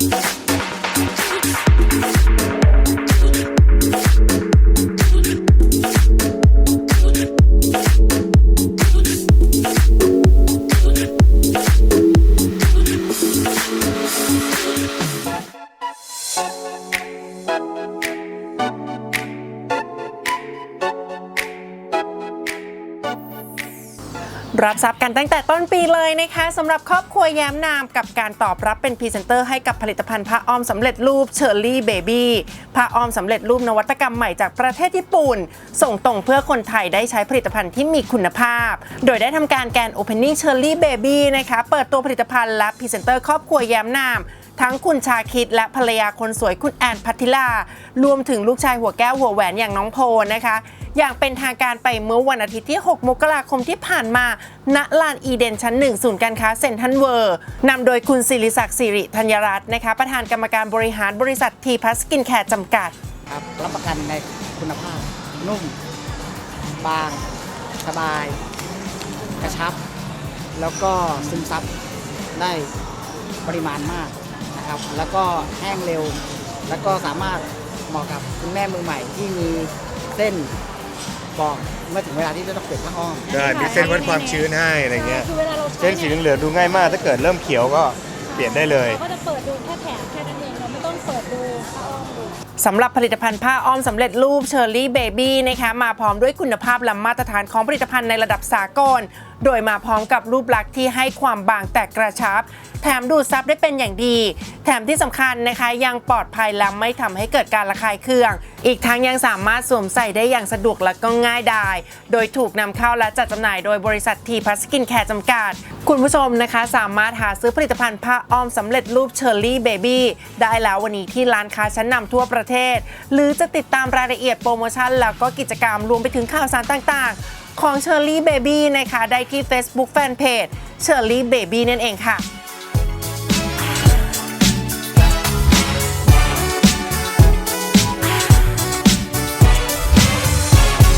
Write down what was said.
you รับทรัพย์กันตั้งแต่ต้นปีเลยนะคะสำหรับครอบครัวแย้มนามกับการตอบรับเป็นพรีเซนเตอร์ให้กับผลิตภัณฑ์ผ้าอ้อมสำเร็จรูปเชอร์รี่เบบี้ผ้าอ้อมสำเร็จรูปนวัตกรรมใหม่จากประเทศญี่ปุ่น ส่งตรงเพื่อคนไทยได้ใช้ผลิตภัณฑ์ที่มีคุณภาพ โดยได้ทำการแกนโอเพนนิ่งเชอร์รี่เบบี้นะคะเปิดตัวผลิตภัณฑ์และพรีเซนเตอร์ครอบครัวแย้มนาม ทั้งคุณชาคิดและภรรยาคนสวยคุณแอนพัทิลารวมถึงลูกชายหัวแก้วหัวแหวนอย่างน้องโพนะคะ อย่างเป็นทางการไปเมื่อวันอาทิตย์ที่ 6 มกราคมที่ผ่านมา ณ ลานอีเดนชั้น 1 ศูนย์การค้าเซ็นทรัลเวิร์นำโดยคุณศิริศักดิ์สิริธัญรัตน์นะคะ ประธานกรรมการบริหารบริษัททีพัสกินแคร์จำกัดครับรับประกันในคุณภาพ นุ่ม บาง สบาย กระชับ แล้วก็ซึมซับได้ปริมาณมาก ครับ แล้วก็แห้งเร็ว แล้วก็สามารถเหมาะกับคุณแม่มือใหม่ที่มีเส้นบอกเมื่อถึงเวลาที่จะต้องเปลี่ยนผ้าอ้อม ได้มีเส้นวัดความชื้นให้อะไรเงี้ยคือเวลาเราใช้เส้นสีเหลืองๆดูง่ายมาก ถ้าเกิดเริ่มเขียวก็เปลี่ยนได้เลย เราก็จะเปิดดูแค่แถมแค่นั้นเองเราไม่ต้องเปิดดูผ้าอ้อมดู สำหรับผลิตภัณฑ์ผ้าอ้อมสำเร็จรูปเชอร์รี่เบบี้นะคะมาพร้อมด้วยคุณภาพและมาตรฐานของผลิตภัณฑ์ในระดับสากล โดยมาพร้อมกับรูปลักษณ์ที่ให้ความบางแต่กระชับ แถมดูดซับได้เป็นอย่างดี แถมที่สำคัญนะคะยังปลอดภัยและไม่ทำให้เกิดการระคายเคือง อีกทั้งยังสามารถสวมใส่ได้อย่างสะดวกและก็ง่ายดาย โดยถูกนำเข้าและจัดจำหน่ายโดยบริษัททีพัสกินแคร์จำกัด คุณผู้ชมนะคะสามารถหาซื้อผลิตภัณฑ์ผ้าอ้อมสำเร็จรูปเชอร์รี่เบบี้ได้แล้ววันนี้ที่ร้านค้าชั้นนำทั่วประเเทศ หรือจะติดตามรายละเอียดโปรโมชั่น แล้วก็กิจกรรมรวมไปถึงข่าวสารต่างๆ ของ Shirley Baby นะคะ ได้ที่ Facebook Fanpage Shirley Baby นั่นเองค่ะ